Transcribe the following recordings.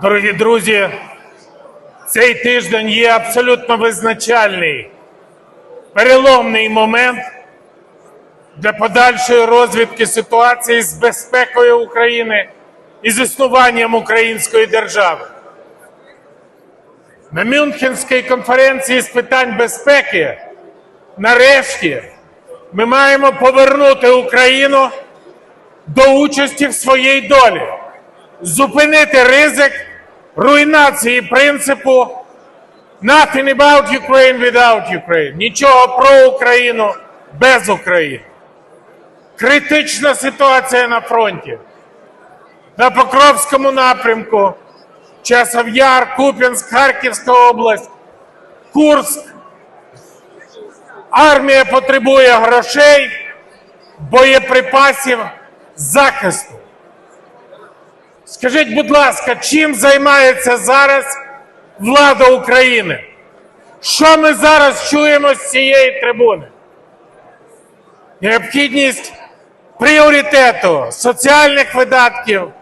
Дорогі друзі, цей тиждень є абсолютно визначальний, переломний момент для подальшої розвідки ситуації з безпекою України і з існуванням української держави. На Мюнхенській конференції з питань безпеки нарешті ми маємо повернути Україну до участі в своїй долі зупинити ризик руйнації принципу «Nothing about Ukraine without Ukraine». Нічого про Україну без України. Критична ситуація на фронті. На Покровському напрямку, Часов Яр, Куп'янськ, Харківська область, Курськ. Армія потребує грошей, боєприпасів, захисту. Скажіть, будь ласка, чим займається зараз влада України? Що ми зараз чуємо з цієї трибуни? Необхідність пріоритету соціальних видатків,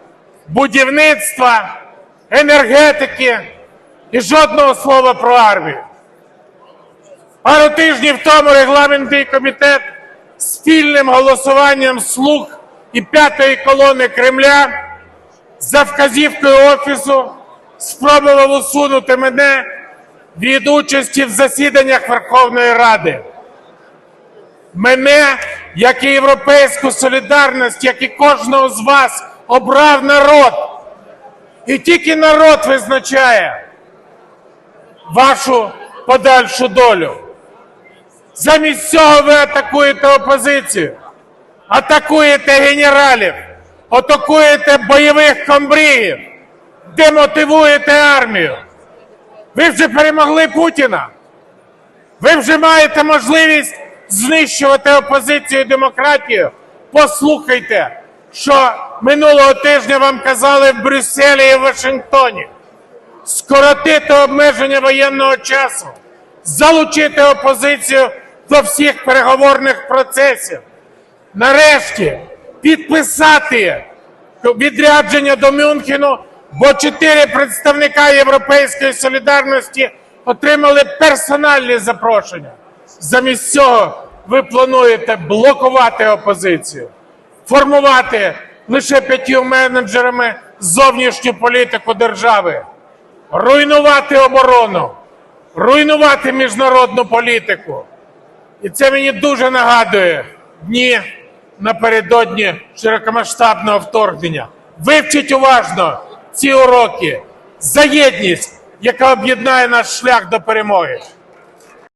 будівництва, енергетики і жодного слова про армію. Пару тижнів тому регламентний комітет спільним голосуванням слуг і п'ятої колони Кремля за вказівкою офісу спробував усунути мене від участі в засіданнях Верховної Ради. Мене, як і європейську солідарність, як і кожного з вас, обрав народ. І тільки народ визначає вашу подальшу долю. Замість цього ви атакуєте опозицію, атакуєте генералів, атакуєте бойових комбрігів, демотивуєте армію. Ви вже перемогли Путіна. Ви вже маєте можливість знищувати опозицію і демократію. Послухайте, що минулого тижня вам казали в Брюсселі і Вашингтоні. Скоротити обмеження воєнного часу, залучити опозицію до всіх переговорних процесів. Нарешті підписати відрядження до Мюнхену, бо чотири представника Європейської солідарності отримали персональні запрошення. Замість цього ви плануєте блокувати опозицію, формувати лише п'ятью менеджерами зовнішню політику держави, руйнувати оборону, руйнувати міжнародну політику. І це мені дуже нагадує дні напередодні широкомасштабного вторгнення. Вивчіть уважно ці уроки за єдність, яка об'єднає наш шлях до перемоги.